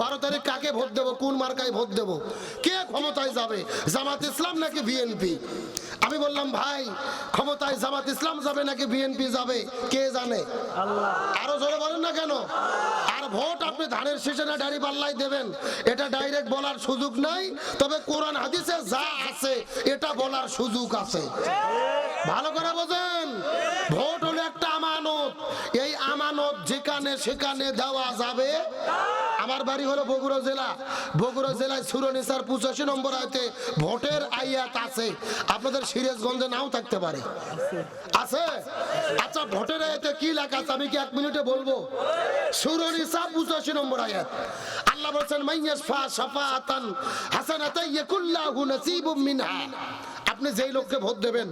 বারো তারিখ কাকে ভোট দেবো? কোন মার্কায় ভোট দেবো? কে ক্ষমতায় যাবে? জামাত ইসলাম নাকি বিএনপি? আমি বললাম ভাই ক্ষমতায় জামাত ইসলাম যাবে নাকি বিএনপি যাবে? কে জানে? আরও জোরে বলেন না কেন? আর ভোট আপনি ধানের শীষে না ডাড়ি পাল্লাই দেবেন? এটা ডাইরেক্ট বলার সুযোগ নাই তবে কোরআন হাদিসে যা আছে এটা বলার সুযোগ আছে। ভালো করে বোঝেন? ভোট হলো একটা আমানত। এই আমানত যেখানে সেখানে দেওয়া যাবে। আমার বাড়ি হলো বগুড়া জেলা। বগুড়া জেলায় সুরনিসার পঁচাশি নম্বর আয়তে ভোটের আইয়াত আছে। আপনাদের সিরাজগঞ্জে নাও থাকতে পারে। আছে? আচ্ছা ভোটের আয়াতে কি লেখা আছে? আমি কি এক মিনিটে বলব? সুরনিসা পঁচাশি নম্বর আয়াত। আল্লাহ বলছেন মাইয়াসফা শাফাআতান হাসানাতান ইয়াকুল্লাহু নাসিবুম মিনহা। আপনি যেই লোককে ভোট দেবেন,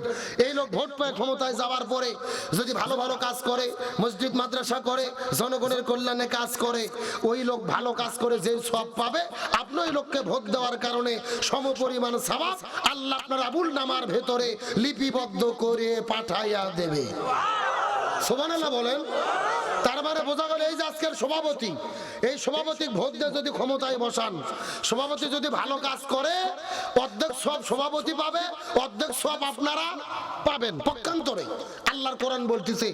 এই লোক ভোট পায় ক্ষমতায় যাওয়ার পরে, যদি ভালো ভালো কাজ করে, মসজিদ, মাদ্রাসা করে, জনগণের কল্যাণে কাজ করে, ওই লোক ভালো কাজ করে যে সব পাবে, আপনি ওই লোককে ভোট দেওয়ার কারণে সমপরিমাণ সবাব আল্লাহ আপনার আবুল নামার ভেতরে লিপিবদ্ধ করে পাঠাইয়া দেবে। সোমানাল্লাহ বলেন তার মানে বোঝা গেল এই যে আজকের সভাপতি, এই সভাপতি ভোট দিয়ে যদি ক্ষমতায় বসান, সভাপতি যদি ভালো কাজ করে, অর্ধেক সব সভাপতি পাবে, অর্ধেক সব আপনারা পাবেন পক্ষান্তরে। আল্লাহর কোরআন বলতেছে,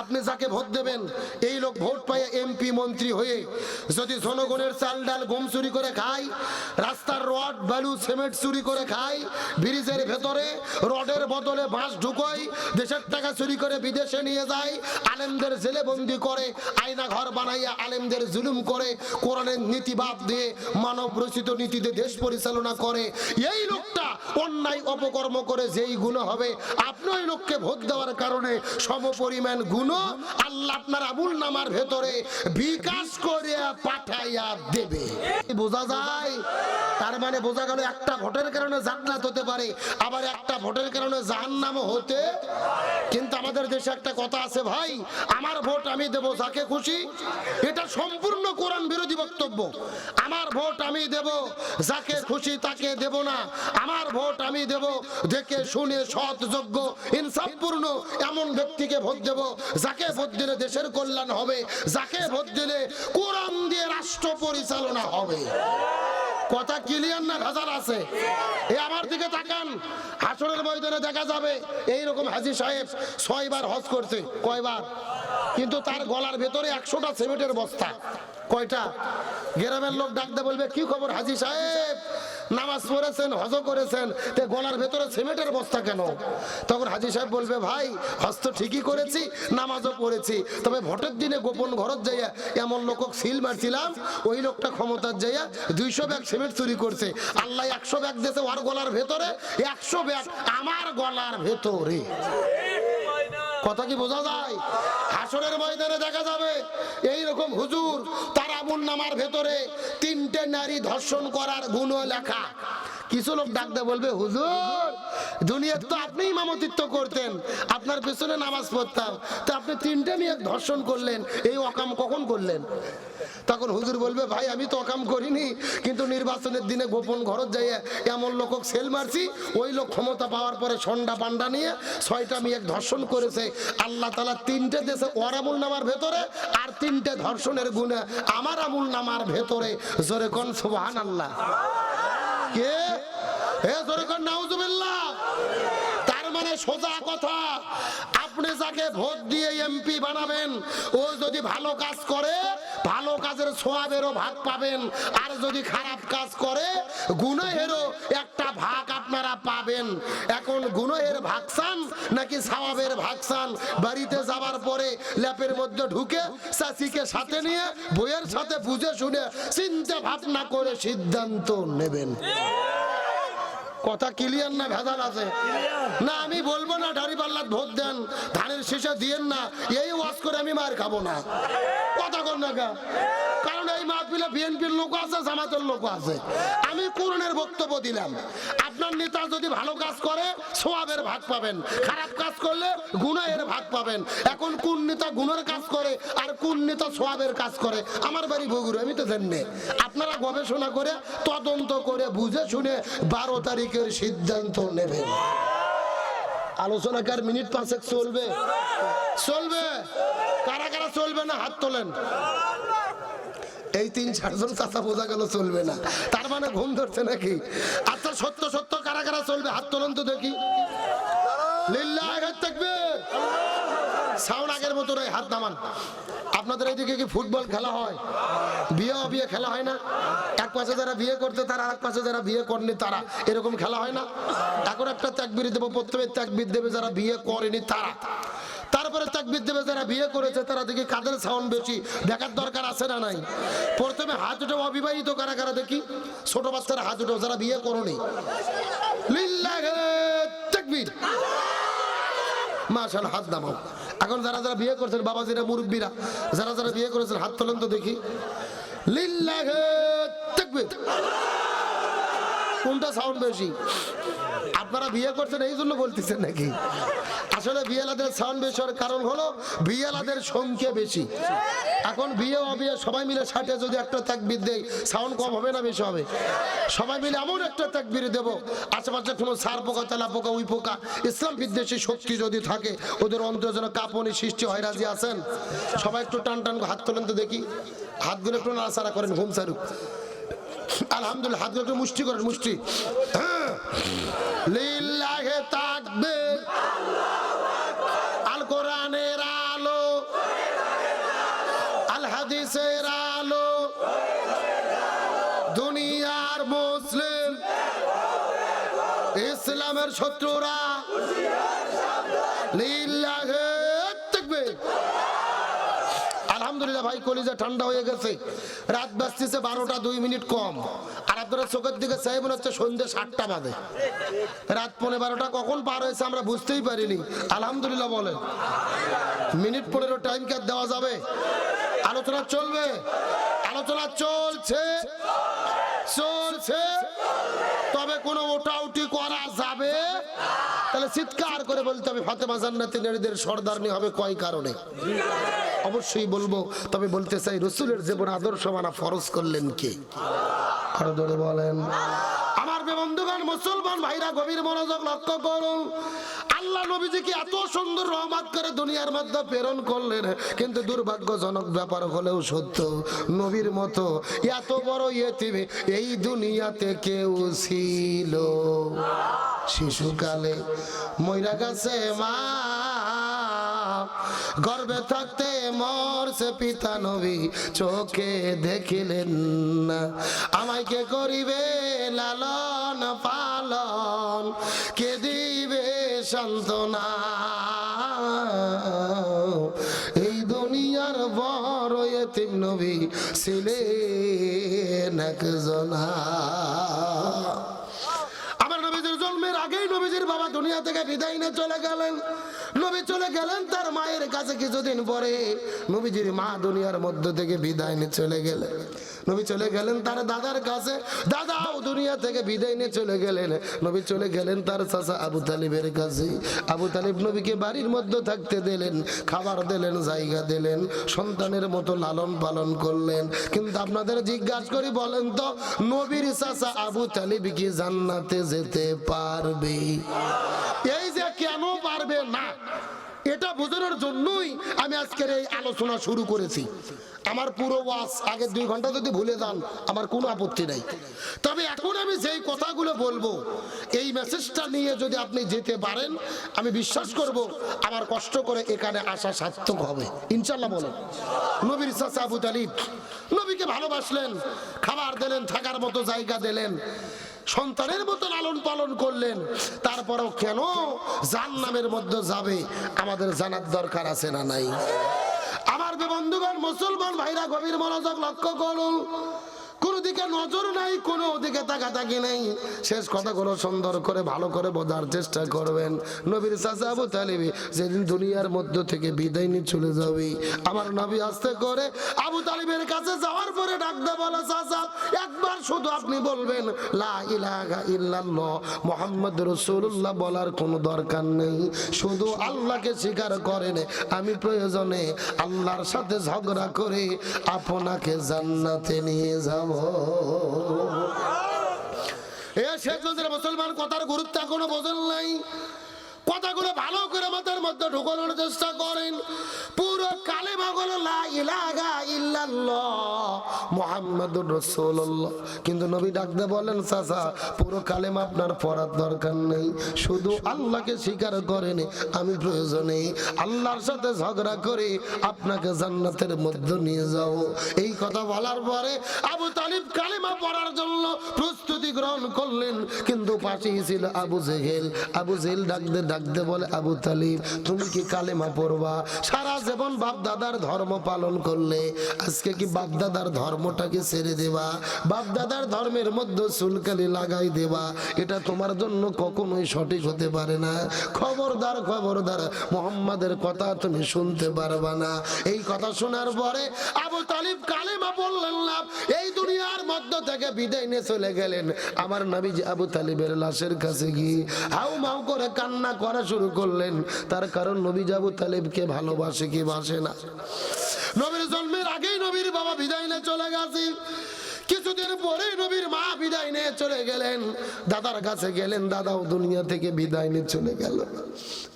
আপনি যাকে ভোট দেবেন, এই লোক ভোট পায়ে এমপি মন্ত্রী হয়ে যদি জনগণের চাল ডাল গম চুরি করে খায়, রাস্তার রড, বালু, সিমেন্ট চুরি করে খায়, ব্রিজের ভেতরে রডের বদলে বাঁশ ঢুকোয়, দেশের টাকা চুরি করে বিদেশে নিয়ে যায়, আলেমদের জেলে বন্দি করে, আয়না ঘর বানাইয়া আলেমদের জুলুম করে, কোরআনের নীতিবাদ দিয়ে মানব রচিত নীতিতে দেশ পরিচালনা করে। এই লোকটা অন্যায় অপকর্ম করে যেই গুণ হবে, আপনি ওই লোককে ভোট দেওয়ার কারণে সমপরিমাণ গুণ আল্লাহ আপনার আবুল নামার ভেতরে বিকাশ করে পাঠাইয়া দেবে। বোঝা যায়? তার মানে বোঝা গেল একটা ভোটের কারণে জান্নাত হতে পারে, আবার একটা ভোটের কারণে জাহান্নামও হতে কিন্তু আমাদের দেশে একটা কথা আছে ভাই, আমার ভোট আমি দেব যাকে খুশি, এটা সম্পূর্ণ কোরআন বিরোধী বক্তব্য। আমার ভোট আমি দেব যাকে খুশি তাকে দেব না। আমার ভোট আমি দেব দেখে শুনে সৎ যোগ্য, ইনসাফপূর্ণ এমন ব্যক্তিকে ভোট দেব যাকে ভোট দিলে দেশের কল্যাণ হবে, যাকে ভোট দিলে কোরআন দিয়ে রাষ্ট্র পরিচালনা হবে। কথা ক্লিয়ার না ভেজাল আছে? এ আমার দিকে তাকান। হাসরের ময়দানে দেখা যাবে এই রকম হাজি সাহেব ছয়বার হজ করছে। কয়বার? কিন্তু তার গলার ভেতরে একশোটা সিমেন্টের বস্তা। কয়টা? গ্রামের লোক ডাকতে বলবে, কি খবর হাজি সাহেব? নামাজ পড়েছেন, হজ করেছেন, তে গলার ভেতরে সিমেন্টের বস্তা কেন? তখন হাজি সাহেব বলবে, ভাই, হজ তো ঠিকই করেছি, নামাজও পড়েছি, তবে ভোটের দিনে গোপন ঘরত যাইয়া এমন লোক সিল মারছিলাম, ওই লোকটা ক্ষমতার যাইয়া দুইশো ব্যাগ সিমেন্ট চুরি করছে। আল্লাহ একশো ব্যাগ দিয়েছে ওর গলার ভেতরে, একশো ব্যাগ আমার গলার ভেতরে। কথা কি বোঝা যায়? হাসরের ময়দানে দেখা যাবে এই রকম হুজুর তার আমুল নামার ভেতরে তিনটে নারী ধর্ষণ করার গুণ লেখা। কিছু লোক ডাকতে বলবে, হুজুর, দুনিয়ার তো আপনি ইমামতিত্ব করতেন। আপনার পেছনে নামাজ পড়তাম। তো আপনি তিনটে মেয়ে ধর্ষণ করলেন। এই অকাম কখন করলেন? তখন হুজুর বলবে, ভাই, আমি তো অকাম করিনি, কিন্তু নির্বাচনের দিনে গোপন ঘরত যাইয়া এমন লোক সেল মারছি। ওই লোক ক্ষমতা পাওয়ার পরে সন্ডা পান্ডা নিয়ে ছয়টা মেয়ে ধর্ষণ করেছে। আল্লাহ তালা তিনটে দেশে ওর আমুল নামার ভেতরে আর তিনটে ধর্ষণের গুণে আমার আমুল নামার ভেতরে। জোরে কোন সুবহান আল্লাহ কে হে জোরে কোন নাউজুবিল্লাহ তার মানে সোজা কথা, আপনি যাকে ভোট দিয়ে এমপি বানাবেন, ও যদি ভালো কাজ করে, ভালো কাজের সোয়াবেরও ভাগ পাবেন, আর যদি খারাপ কাজ করে গুনাহেরও একটা ভাগ আপনারা পাবেন। এখন গুনাহের ভাগ চান নাকি সওয়াবের ভাগ চান বাড়িতে যাওয়ার পরে ল্যাপের মধ্যে ঢুকে চাচিকে সাথে নিয়ে, বইয়ের সাথে বুঝে শুনে চিন্তা ভাবনা করে সিদ্ধান্ত নেবেন। কথা ক্লিয়ার না ভেজাল আছে? না, আমি বলব না দাড়ি পাল্লার ভোট দেন, ধানের শেষে দিয়েন না, এই ওয়াজ করে আমি মার খাব না। কথা কর না মাহফিলে বিএনপির লোক আছে, জামাতের লোক আছে। আমি কোরআনের বক্তব্য দিলাম। আপনার নেতা যদি ভালো কাজ করে, সোয়াবের ভাগ পাবেন। খারাপ কাজ করলে গুনাহের ভাগ পাবেন। এখন কোন নেতা গুণের কাজ করে আর কোন নেতা সোয়াবের কাজ করে? আমার বাড়ি বগুড়া, আমি তো জানি। আপনারা গবেষণা করে, তদন্ত করে, বুঝে শুনে বারো তারিখের সিদ্ধান্ত নেবেন। আলোচনা কার মিনিট পাঁচেক চলবে। চলবে। কারা কারা চলবে না হাত তোলেন? এই তিন চারজন চাচা বোঝা গেল চলবে না। তার মানে ঘুম ধরছে নাকি? আচ্ছা সত্য সত্য, কারা কারা চলবে? হাত তোলন তো দেখি। মতো হাত আপনাদের কি ফুটবল খেলা হয়? বিয়ে খেলা হয় না? এক পাশে যারা বিয়ে করতে তারা এক পাশে যারা বিয়ে করনি, তারা। এরকম খেলা হয় না? এখন একটা ত্যাগবির দেবো প্রথমে ত্যাগবির দেবে, যারা বিয়ে করেনি, তারা। তারপরে তাকবির দেবে, যারা বিয়ে করেছে, তারা দেখি কাদের সাউন্ড বেশি, দেখার দরকার আছে না নাই? প্রথমে হাত উঠে অবিবাহিত কারা কারা দেখি? ছোট বাচ্চারা হাত উঠে যারা বিয়ে তাকবীর। হাত নামাও। এখন যারা যারা বিয়ে করছেন, বাবাজিরা, মুরব্বীরা, যারা যারা বিয়ে করেছেন, হাত তোলেন তো দেখি। লিল্লাহে তাকবীর। কোনটা সাউন্ড বেশি? আপনারা বিয়ে করছেন এই জন্য বলতেছেন নাকি? আসলে বিয়েলাদের সাউন্ড বেশি হওয়ার কারণ হলো বিয়েলাদের সংখ্যা বেশি। এখন বিয়ে অবিয়ে সবাই মিলে ষাটে যদি একটা তাকবির দেয় সাউন্ড কম হবে না বেশি হবে? সবাই মিলে এমন একটা তাকবির দেবো, আশেপাশে কোনো সার পোকা, তেলা পোকা, উই পোকা, ইসলাম বিদ্বেষী শক্তি যদি থাকে, ওদের অন্তর যেন কাঁপনি সৃষ্টি হয়, রাজি আছেন? সবাই একটু টান টান হাত তোলেন তো দেখি। হাতগুলো একটু নাড়াচাড়া করেন ঘুম সারুক। আলহামদুলিল্লাহ মুষ্টি করেন মুষ্টি। হ্যাঁ। আল। আলো। দুনিয়ার মুসলিম। ইসলামের শত্রুরা। লিল্লাহে তাকবীর আলহামদুলিল্লাহ ভাই, কলিজা ঠান্ডা হয়ে গেছে। রাত বাজতেছে বারোটা দুই মিনিট কম। আর আপনারা চোখের দিকে চাই মনে হচ্ছে সন্ধ্যে সাতটা বাজে। রাত পনেরো বারোটা কখন পার হয়েছে আমরা বুঝতেই পারিনি। আলহামদুলিল্লাহ বলেন। মিনিট পনেরো টাইম কি দেওয়া যাবে? আলোচনা চলবে? আলোচনা চলছে। চলছে। তবে কোনো ওটা ওটাউটি করা যাবে? তাহলে চিৎকার করে বলতে হবে, ফাতেমা জান্নাতি নারীদের সর্দারনি হবে কয় কারণে? অবশ্যই বলব, তবে বলতে চাই, রসুলের জীবন আদর্শ মানা ফরজ করলেন কে? বলেন। আমার বন্ধুগণ, মুসলমান ভাইরা, গভীর মনোযোগ লক্ষ্য করুন। আল্লাহ নবীজিকে এত সুন্দর রহমত করে দুনিয়ার মধ্যে প্রেরণ করলেন? কিন্তু দুর্ভাগ্যজনক ব্যাপার হলেও সত্য, নবীর মতো এত বড় ইয়েতিমে এই দুনিয়াতে কেউ ছিল। শিশুকালে ময়রা গেছে মা, গর্বে থাকতে মরছে পিতা নবী, চোখে দেখিলেন না। আমায় কে করিবে লালন পালন কে সান্ত্বনা এই দুনিয়ার বড় এতিম নবী ছিলেন একজনা। আগেই নবীজির বাবা দুনিয়া থেকে বিদায় নিয়ে চলে গেলেন। নবী চলে গেলেন, তার মায়ের কাছে কিছুদিন পরে নবীজির মা দুনিয়ার মধ্য থেকে বিদায় নিয়ে চলে গেলেন। নবী চলে গেলেন তার দাদার কাছে, দাদাও দুনিয়া থেকে বিদায় নিয়ে চলে গেলেন। নবী চলে গেলেন তার চাচা আবু তালিবের কাছে। আবু তালিব নবীকে বাড়ির মধ্যে থাকতে দিলেন, খাবার দিলেন, জায়গা দিলেন, সন্তানের মতো লালন পালন করলেন। কিন্তু আপনাদের জিজ্ঞাসা করি বলেন তো, নবীর চাচা আবু তালিব কি জান্নাতে যেতে পারবে। এই যে কেন পারবে না, এটা বোঝানোর জন্যই আমি আজকের এই আলোচনা শুরু করেছি। আমার পুরো ওয়াজ আগের দুই ঘণ্টা যদি ভুলে যান, আমার কোনো আপত্তি নাই। তবে এখন আমি যেই কথাগুলো বলব, এই মেসেজটা নিয়ে যদি আপনি যেতে পারেন, আমি বিশ্বাস করব আমার কষ্ট করে এখানে আসা সার্থক হবে। ইনশাল্লাহ বলেন নবীর চাচা আবু নবীকে ভালোবাসলেন, খাবার দিলেন, থাকার মতো জায়গা দিলেন। সন্তানের মতো লালন পালন করলেন। তারপরও কেন জাহান্নামের মধ্যে যাবে? আমাদের জানার দরকার আছে না নাই? আমার বন্ধুগণ, মুসলমান ভাইরা, গভীর মনোযোগ লক্ষ্য করুন। কোনো দিকে নজর নাই, কোনো দিকে তাকাতাকি নেই। শেষ কথাগুলো সুন্দর করে, ভালো করে বোঝার চেষ্টা করবেন। নবীর চাচা আবু তালিবি যেদিন দুনিয়ার মধ্য থেকে বিদায় নিয়ে চলে যাবে, আমার নবী আস্তে করে আবু তালিবের কাছে যাওয়ার পরে ডাকতে বলে, চাচা, একবার শুধু আপনি বলবেন, লা মোহাম্মদ রসুল্লাহ বলার কোনো দরকার নেই। শুধু আল্লাহকে স্বীকার করেন, আমি প্রয়োজনে আল্লাহর সাথে ঝগড়া করে আপনাকে জান্নাতে নিয়ে যাব। এ শেখ মুসলমান কথার গুরুত্ব এখনও বোঝেন নাই। কথাগুলো ভালো করে মাথার মধ্যে ঢুকানোর চেষ্টা করেন। পুরো কালেমা গুলো লা ইলাহা ইল্লাল্লাহ মুহাম্মাদুর রাসূলুল্লাহ। কিন্তু নবী ডাকতে বলেন চাচা, পুরো কালেমা আপনার পড়ার দরকার নেই। শুধু আল্লাহকে স্বীকার করেন, আমি প্রয়োজনে আল্লাহর সাথে ঝগড়া করে আপনাকে জান্নাতের মধ্যে নিয়ে যাব। এই কথা বলার পরে আবু তালিব কালেমা পড়ার করলেন। কিন্তু পাশেই ছিল আবু জেহেল। আবু জেহেল ডাকতে ডাকতে বলে, আবু তালিব, তুমি কি কালেমা পড়বা? সারা জীবন বাপ দাদার ধর্ম পালন করলে। আজকে কি বাপ দাদার ধর্মটাকে ছেড়ে দেবা? বাপ দাদার ধর্মের মধ্যে চুলকালি লাগাই দেবা? এটা তোমার জন্য কখনোই সঠিক হতে পারে না। খবরদার খবরদার, মোহাম্মদের কথা তুমি শুনতে পারবা না। এই কথা শোনার পরে আবু তালিব কালেমা বললেন না। এই দুনিয়ার মধ্য থেকে বিদায় নিয়ে চলে গেলেন। আমার নবী যে আবু তালিবের লাশের কাছে গিয়ে হাউ মাউ করে কান্না করা শুরু করলেন। তার কারণ নবী যে আবু তালিবকে ভালোবাসে কি বাসে না। নবীর জন্মের আগেই নবীর বাবা বিদায় নিয়ে চলে গেছে। কিছুদিন পরে নবীর মা বিদায় নিয়ে চলে গেলেন। দাদার কাছে গেলেন, দাদাও দুনিয়া থেকে বিদায় নিয়ে চলে গেল।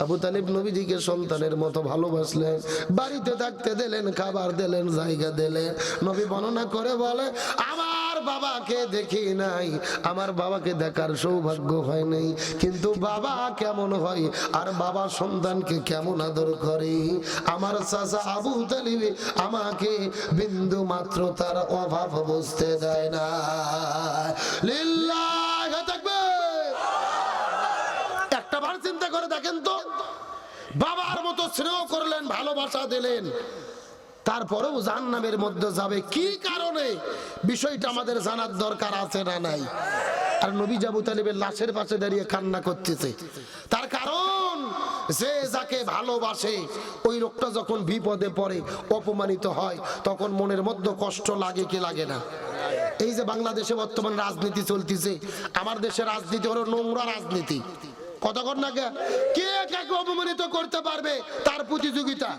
আবু তালিব নবীজিকে সন্তানের মতো ভালোবাসলেন। বাড়িতে থাকতে দিলেন, খাবার দিলেন, জায়গা দিলেন। নবী বর্ণনা করে বলে, আমার বাবাকে দেখি নাই। আমার বাবাকে দেখার সৌভাগ্য হয় নাই। কিন্তু বাবা কেমন হয় আর বাবা সন্তানকে কেমন আদর করে? আমার চাচা আবু তালিব আমাকে বিন্দু মাত্র তার অভাব বুঝতে দেয় না। তাকবীর একটা বার চিন্তা করে দেখেন তো। বাবার মতো স্নেহ করলেন, ভালোবাসা দিলেন। তারপরেও জাহান্নামের মধ্যে যাবে। কি কারণে? বিষয়টা আমাদের জানার দরকার আছে না নাই? আর নবী জাবু তালিবের লাশের পাশে দাঁড়িয়ে কান্না করতেছে। তার কারণ, যে যাকে ভালোবাসে, ওই লোকটা যখন বিপদে পড়ে, অপমানিত হয়, তখন মনের মধ্যে কষ্ট লাগে কি লাগে না? এই যে বাংলাদেশে বর্তমান রাজনীতি চলতেছে, আমার দেশের রাজনীতি হলো নোংরা রাজনীতি। কতক্ষণ না কে? কে কাকে অপমানিত করতে পারবে? তার প্রতিযোগিতা।